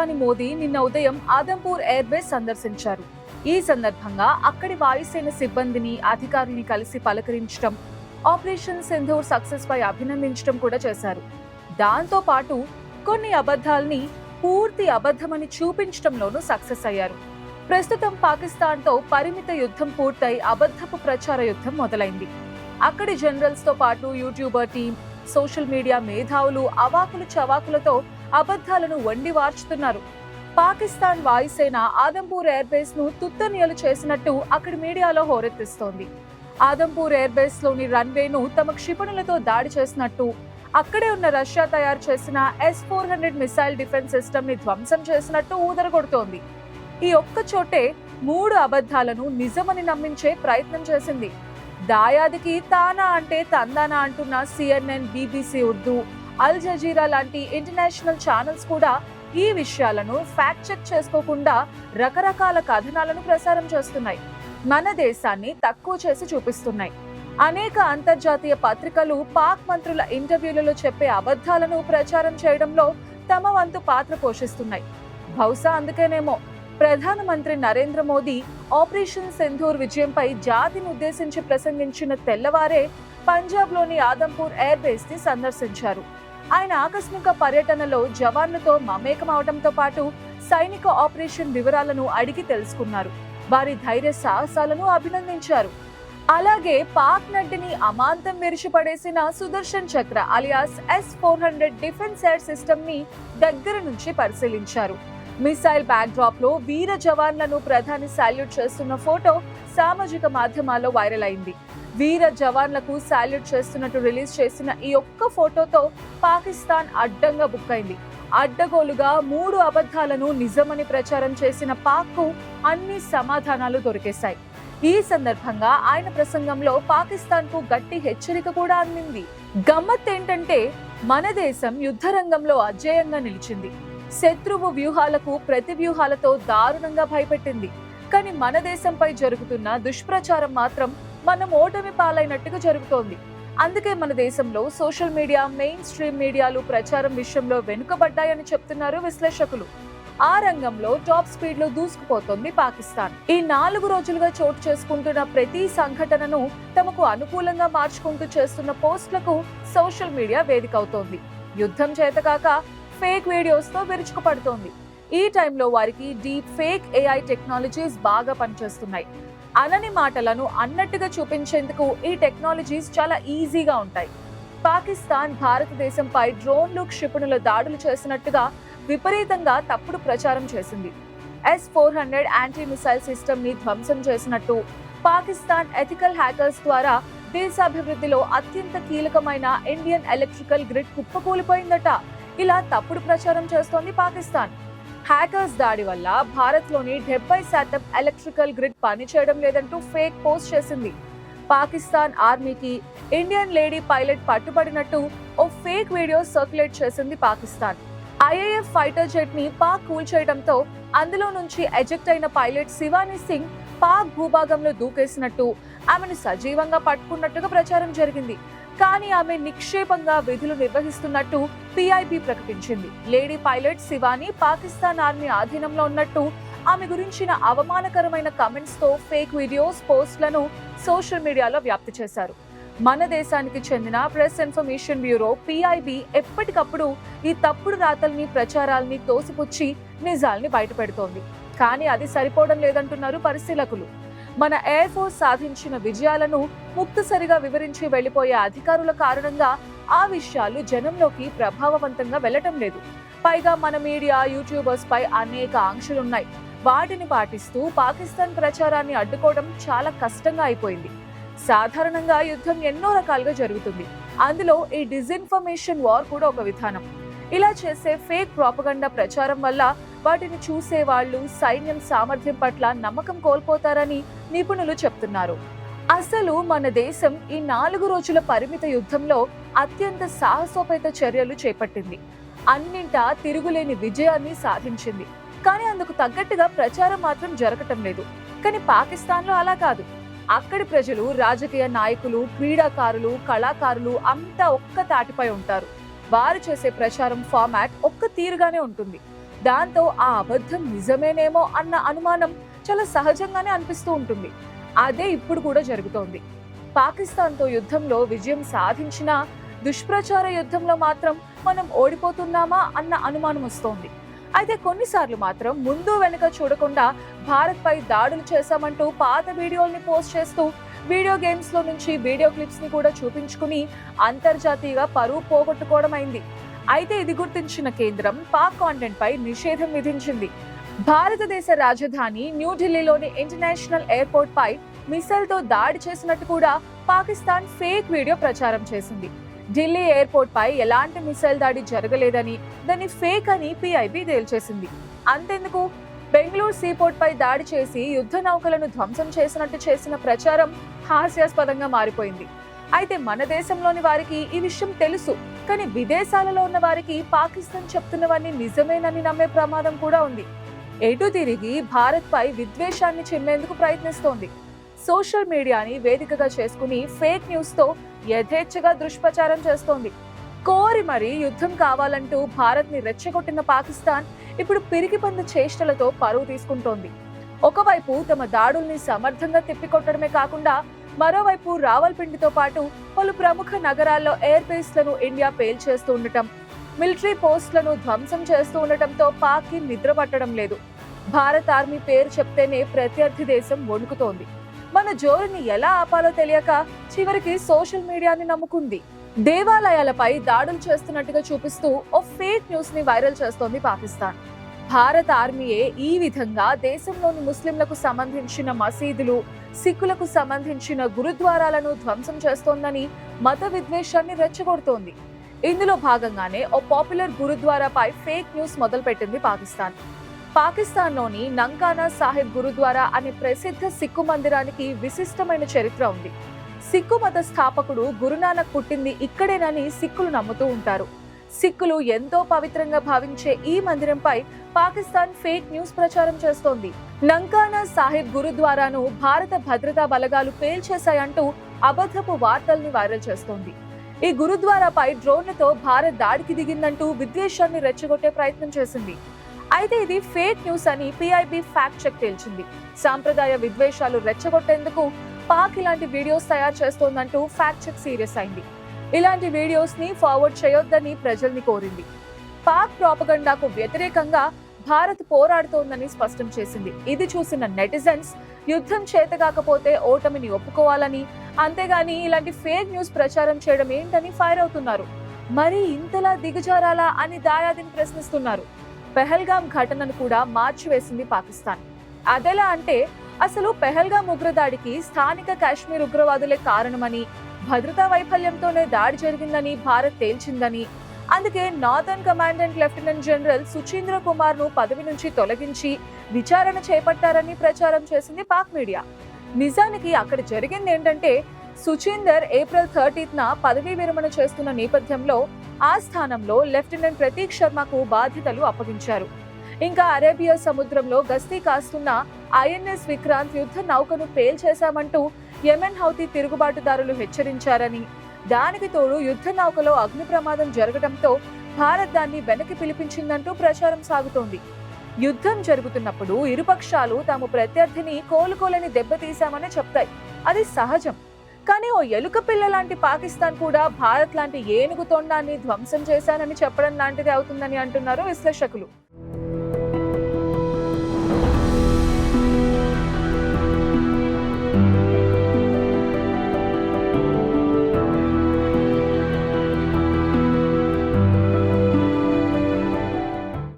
ప్రధాని మోదీ నిన్న ఉదయం ఆదంపూర్ ఎయిర్ బేస్ సందర్శించారు. ఈ సందర్భంగా అక్కడి వాయుసేన సిబ్బందిని అధికారిని కలిసి పలకరించడం ఆపరేషన్ సింధూర్ సక్సెస్ పై అభినందించడం కూడా చేశారు. దాంతో పాటు కొన్ని అబద్ధాల్ని పూర్తి అబద్ధమని చూపించడంలోనూ సక్సెస్ అయ్యారు. ప్రస్తుతం పాకిస్తాన్తో పరిమిత యుద్ధం పూర్తయి అబద్ధపు ప్రచార యుద్ధం మొదలైంది. అక్కడి జనరల్స్తో పాటు యూట్యూబర్ టీం సోషల్ మీడియా మేధావులు అవాకులు చవాకులతో అబద్ధాలను వండి వార్చుతున్నారు. పాకిస్తాన్ వాయుసేన ఆదంపూర్ ఎయిర్బేస్ను తుత్తనియలు చేసినట్టు అక్కడి మీడియాలో హోరెత్తిస్తోంది. ఆదంపూర్ ఎయిర్బేస్లోని రన్వేను తమ క్షిపణులతో దాడి చేసినట్టు అక్కడే ఉన్న రష్యా తయారు చేసిన S four hundred missile defence సిస్టమ్ని ధ్వంసం చేసినట్టు ఊదరగొడుతోంది. ఈ ఒక్క చోటే మూడు అబద్ధాలను నిజమని నమ్మించే ప్రయత్నం చేసింది. దాయాదికి తానా అంటే తందానా అంటున్న CNN BBC Urdu Al Jazeera లాంటి ఇంటర్నేషనల్ ఛానల్స్ కూడా ఈ విషయాలను ఫ్యాక్ట్ చెక్ చేసుకోకుండా రకరకాల కథనాలను ప్రసారం చేస్తున్నాయి. మన దేశాన్ని తక్కువ చేసి చూపిస్తున్నాయి. అనేక అంతర్జాతీయ పత్రికలు పాక్ మంత్రుల ఇంటర్వ్యూలలో చెప్పే అబద్ధాలను ప్రచారం చేయడంలో తమ వంతు పాత్ర పోషిస్తున్నాయి. బహుశా అందుకేనేమో ప్రధానమంత్రి నరేంద్ర మోదీ ఆపరేషన్ సింధూర్ విజయంపై జాతిని ఉద్దేశించి ప్రసంగించిన తెల్లవారే పంజాబ్లోని ఆదంపూర్ ఎయిర్ బేస్ని సందర్శించారు. ఆయన ఆకస్మిక పర్యటనలో జవాన్లతో మమేకమవడంతో పాటు సైనిక ఆపరేషన్ వివరాలను అడిగి తెలుసుకున్నారు. వారి ధైర్య సాహసాలను అభినందించారు. అలాగే పాక్ నడ్డిని అమాంతం విరిచిపడేసిన Sudarshan Chakra alias S four hundred defence air సిస్టమ్ని దగ్గర నుంచి పరిశీలించారు. మిసైల్ బ్యాక్ డ్రాప్లో వీర జవాన్లను ప్రధాని సాల్యూట్ చేస్తున్న ఫోటో సామాజిక మాధ్యమాల్లో వైరల్ అయింది. వీర జవాన్లకు సాల్యూట్ చేస్తున్నట్టు రిలీజ్ చేసిన ఈ ఒక్క ఫోటోతో పాకిస్తాన్ అడ్డంగా బుక్ అయింది. అడ్డగోలుగా మూడు అబద్ధాలను నిజమని ప్రచారం చేసిన పాక్కు అన్ని సమాధానాలు దొరికేశాయి. ఈ సందర్భంగా ఆయన ప్రసంగంలో పాకిస్తాన్కు గట్టి హెచ్చరిక కూడా అందింది. గమ్మత్ ఏంటంటే మన దేశం యుద్ధ రంగంలో అజేయంగా నిలిచింది. శత్రువు వ్యూహాలకు ప్రతి వ్యూహాలతో దారుణంగా భయపెట్టింది. కానీ మన దేశంపై జరుగుతున్న దుష్ప్రచారం మాత్రం మనం ఓటమి పాలైనట్టుగా జరుగుతోంది. అందుకే మన దేశంలో సోషల్ మీడియా మెయిన్ స్ట్రీమ్ మీడియాలు ప్రచారం విషయంలో వెనుకబడ్డాయని చెప్తున్నారు విశ్లేషకులు. ఆ రంగంలో టాప్ స్పీడ్లో దూసుకుపోతోంది పాకిస్తాన్. ఈ నాలుగు రోజులుగా చోటు చేసుకుంటున్న ప్రతి సంఘటనను తమకు అనుకూలంగా మార్చుకుంటూ చేస్తున్న పోస్టులకు సోషల్ మీడియా వేదిక అవుతోంది యుద్ధం చేతకాక ఫేక్ వీడియోస్తో విరుచుకుపడుతోంది. ఈ టైంలో వారికి డీప్ ఫేక్ ఏఐ టెక్నాలజీస్ బాగా పనిచేస్తున్నాయి. అనని మాటలను అన్నట్టుగా చూపించేందుకు ఈ టెక్నాలజీస్ చాలా ఈజీగా ఉంటాయి. పాకిస్తాన్ భారతదేశంపై డ్రోన్లు క్షిపణుల దాడులు చేసినట్టుగా విపరీతంగా తప్పుడు ప్రచారం చేసింది. S four hundred anti missile సిస్టమ్ని ధ్వంసం చేసినట్టు పాకిస్తాన్ ఎథికల్ హ్యాకర్స్ ద్వారా దేశాభివృద్ధిలో అత్యంత కీలకమైన ఇండియన్ ఎలక్ట్రికల్ గ్రిడ్ కుప్పకూలిపోయిందట. ఇలా తప్పుడు ప్రచారం చేస్తోంది పాకిస్తాన్. హ్యాకర్స్ దాడి వల్ల భారత్లోని డెబ్బై శాతం ఎలక్ట్రికల్ గ్రిడ్ పనిచేయడం లేదంటూ ఫేక్ పోస్ట్ చేసింది. పాకిస్తాన్ ఆర్మీకి ఇండియన్ లేడీ పైలట్ పట్టుబడినట్టు ఓ ఫేక్ వీడియో సర్క్యులేట్ చేసింది పాకిస్తాన్. ఐఏఎఫ్ ఫైటర్ జెట్ని పాక్ కూల్చేయడంతో అందులో నుంచి ఎజెక్ట్ అయిన పైలట్ శివాని సింగ్ పాక్ భూభాగంలో దూకేసినట్టు ఆమెను సజీవంగా పట్టుకున్నట్టుగా ప్రచారం జరిగింది. కానీ ఆమె నిక్షేపంగా విధులు నిర్వహిస్తున్నట్టు పిఐబి ప్రకటించింది. Lady pilot Shivani Pakistan army ఆధీనంలో ఉన్నట్టు ఆమె గురించిన అవమానకరమైన కమెంట్స్తో ఫేక్ వీడియోస్ పోస్ట్లను సోషల్ మీడియాలో వ్యాప్తి చేశారు. మన దేశానికి చెందిన ప్రెస్ ఇన్ఫర్మేషన్ బ్యూరో పిఐబి ఎప్పటికప్పుడు ఈ తప్పుడు రాతల్ని ప్రచారాల్ని తోసిపుచ్చి నిజాల్ని బయటపెడుతోంది. కానీ అది సరిపోవడం లేదంటున్నారు పరిశీలకులు. మన ఎయిర్ ఫోర్స్ సాధించిన విజయాలను ముక్తసరిగా వివరించి వెళ్ళిపోయే అధికారుల కారణంగా ఆ విషయాలు జనంలోకి ప్రభావవంతంగా వెళ్ళటం లేదు. పైగా మన మీడియా యూట్యూబర్స్ పై అనేక ఆంక్షలున్నాయి. వాటిని పాటిస్తూ పాకిస్తాన్ ప్రచారాన్ని అడ్డుకోవడం చాలా కష్టంగా అయిపోయింది. సాధారణంగా యుద్ధం ఎన్నో రకాలుగా జరుగుతుంది. అందులో ఈ డిజిన్ఫర్మేషన్ వార్ కూడా ఒక విధానం. ఇలా చేసే ఫేక్ ప్రాపగండా ప్రచారం వల్ల వాటిని చూసే వాళ్ళు సైన్యం సామర్థ్యం పట్ల నమ్మకం కోల్పోతారని నిపుణులు చెప్తున్నారు. అసలు మన దేశం ఈ నాలుగు రోజుల పరిమిత యుద్ధంలో అత్యంత సాహసోపేత చర్యలు చేపట్టింది. అన్నింటా తిరుగులేని విజయాన్ని సాధించింది. కానీ అందుకు తగ్గట్టుగా ప్రచారం మాత్రం జరగటం లేదు. కానీ పాకిస్తాన్లో అలా కాదు. అక్కడి ప్రజలు రాజకీయ నాయకులు క్రీడాకారులు కళాకారులు అంతా ఒక్క తాటిపై ఉంటారు. వారు చేసే ప్రచారం ఫార్మాట్ ఒక్క తీరుగానే ఉంటుంది. దాంతో ఆ అబద్ధం నిజమేనేమో అన్న అనుమానం చాలా సహజంగానే అనిపిస్తూ ఉంటుంది. అదే ఇప్పుడు కూడా జరుగుతోంది. పాకిస్తాన్తో యుద్ధంలో విజయం సాధించినా దుష్ప్రచార యుద్ధంలో మాత్రం మనం ఓడిపోతున్నామా అన్న అనుమానం వస్తోంది. అయితే కొన్నిసార్లు మాత్రం ముందు వెనుక చూడకుండా భారత్పై దాడులు చేశామంటూ పాత వీడియోల్ని పోస్ట్ చేస్తూ వీడియో గేమ్స్లో నుంచి వీడియో క్లిప్స్ని కూడా చూపించుకుని అంతర్జాతీయంగా పరువు పోగొట్టుకోవడం అయింది అయితే ఇది గుర్తించిన కేంద్రం పాక్ కాంటెంట్పై నిషేధం విధించింది. భారతదేశ రాజధాని న్యూఢిల్లీలోని ఇంటర్నేషనల్ ఎయిర్పోర్ట్పై మిసైల్తో దాడి చేసినట్టు కూడా పాకిస్తాన్ ఫేక్ వీడియో ప్రచారం చేసింది. ఢిల్లీ ఎయిర్పోర్ట్ పై ఎలాంటి మిసైల్ దాడి జరగలేదని దాన్ని ఫేక్ అని పిఐబి తేల్చేసింది. అంతెందుకు? బెంగళూరు సీపోర్ట్ పై దాడి చేసి యుద్ధ నౌకలను ధ్వంసం చేసినట్టు చేసిన ప్రచారం హాస్యాస్పదంగా మారిపోయింది. అయితే మన దేశంలోని వారికి ఈ విషయం తెలుసు. కానీ విదేశాలలో ఉన్న వారికి పాకిస్తాన్ చెప్తున్నవన్నీ నిజమేనని నమ్మే ప్రమాదం కూడా ఉంది. ఎటు తిరిగి భారత్ పై విద్వేషాన్ని చిమ్మేందుకు ప్రయత్నిస్తోంది. సోషల్ మీడియాని వేదికగా చేసుకుని ఫేక్ న్యూస్తో యథేచ్ఛగా దుష్ప్రచారం చేస్తోంది. కోరి మరీ యుద్ధం కావాలంటూ భారత్ని రెచ్చగొట్టిన పాకిస్తాన్ ఇప్పుడు పిరికిపంది చేష్టలతో పరువు తీసుకుంటోంది. ఒకవైపు తమ దాడుల్ని సమర్థంగా తిప్పికొట్టడమే కాకుండా మరోవైపు రావల్పిండితో పాటు పలు ప్రముఖ నగరాల్లో ఎయిర్ బేస్లను ఇండియా పేల్చేస్తూ ఉండటం మిలిటరీ పోస్టులను ధ్వంసం చేస్తూ ఉండటంతో పాక్కి నిద్ర పట్టడం లేదు. భారత్ ఆర్మీ పేరు చెప్తేనే ప్రత్యర్థి దేశం వణుకుతోంది. మన జోరుని ఎలా ఆపాలో తెలియక చివరికి సోషల్ మీడియాని నమ్ముకుంది. దేవాలయాలపై దాడులు చేస్తున్నట్టుగా చూపిస్తూ ఓ ఫేక్ న్యూస్ని వైరల్ చేస్తోంది పాకిస్తాన్. భారత ఆర్మీయే ఈ విధంగా దేశంలోని ముస్లింలకు సంబంధించిన మసీదులు సిక్కులకు సంబంధించిన గురుద్వారాలను ధ్వంసం చేస్తోందని మత విద్వేషాన్ని రెచ్చగొడుతోంది. ఇందులో భాగంగానే ఓ పాపులర్ గురుద్వారాపై ఫేక్ న్యూస్ మొదలుపెట్టింది పాకిస్తాన్. పాకిస్తాన్లోని నంకానా సాహిబ్ గురుద్వారా అనే ప్రసిద్ధ సిక్కు మందిరానికి విశిష్టమైన చరిత్ర ఉంది. సిక్కు మత స్థాపకుడు గురునానక్ పుట్టింది ఇక్కడేనని సిక్కులు నమ్ముతూ ఉంటారు. సిక్కులు ఎంతో పవిత్రంగా భావించే ఈ మందిరంపై పాకిస్తాన్ ఫేక్ న్యూస్ ప్రచారం చేస్తోంది. నంకానా సాహిబ్ గురుద్వారాను భారత భద్రతా బలగాలు పేల్చేశాయంటూ అబద్ధపు వార్తల్ని వైరల్ చేస్తోంది. ఈ గురుద్వారాపై డ్రోన్లతో భారత్ దాడికి దిగిందంటూ విద్వేషాన్ని రెచ్చగొట్టే ప్రయత్నం చేసింది. అయితే ఇది ఫేక్ న్యూస్ అని పిఐబి ఫ్యాక్ట్ చెక్ తేల్చింది. సాంప్రదాయ విద్వేషాలు రెచ్చగొట్టేందుకు పాక్ ఇలాంటి వీడియోస్ తయారు చేస్తోందంటూ ఫ్యాక్ట్ చెక్ సీరియస్ అయింది. ఇలాంటి వీడియోస్ని ఫార్వర్డ్ చేయొద్దని ప్రజల్ని కోరింది. పాక్ ప్రాపగండాకు వ్యతిరేకంగా భారత్ పోరాడుతోందని స్పష్టం చేసింది. ఇది చూసిన నెటిజన్స్ యుద్ధం చేతగాకపోతే ఓటమిని ఒప్పుకోవాలని అంతేగాని ఇలాంటి ఫేక్ న్యూస్ ప్రచారం చేయడం ఏంటని ఫైర్ అవుతున్నారు. మరి ఇంతలా దిగజారాలా అని దాయాదిని ప్రశ్నిస్తున్నారు. పెహల్గాం ఘటనను కూడా మార్చివేసింది పాకిస్తాన్. అదెలా అంటే అసలు పెహల్గాం ఉగ్రదాడికి స్థానిక కాశ్మీర్ ఉగ్రవాదులే కారణమని భద్రతా వైఫల్యంతోనే దాడి జరిగిందని భారత్ తేల్చిందని అందుకే northern commandant lieutenant general Suchindra కుమార్ను పదవి నుంచి తొలగించి విచారణ చేపట్టారని ప్రచారం చేసింది పాక్ మీడియా. నిజానికి అక్కడ జరిగింది ఏంటంటే సుచీందర్ ఏప్రిల్ థర్టీత్న పదవీ విరమణ చేస్తున్న నేపథ్యంలో ఆ స్థానంలో లెఫ్టినెంట్ ప్రతీక్ శర్మకు బాధ్యతలు అప్పగించారు. ఇంకా అరేబియా సముద్రంలో గస్తీ కాస్తున్న ఐఎన్ఎస్ విక్రాంత్ యుద్ధ నౌకను పేల్చేశామంటూ యెమెన్ హౌతీ తిరుగుబాటుదారులు హెచ్చరించారని. దానికి తోడు యుద్ధ నౌకలో అగ్ని ప్రమాదం జరగడంతో భారత్ దాన్ని వెనక్కి పిలిపించిందంటూ ప్రచారం సాగుతోంది. యుద్ధం జరుగుతున్నప్పుడు ఇరుపక్షాలు తాము ప్రత్యర్థిని కోలుకోలేని దెబ్బతీశామని చెప్తాయి. అది సహజం. కానీ ఓ ఎలుక పిల్ల లాంటి పాకిస్తాన్ కూడా భారత్ లాంటి ఏనుగు తొండాన్ని ధ్వంసం చేశానని చెప్పడం లాంటిది అవుతుందని అంటున్నారు విశ్లేషకులు.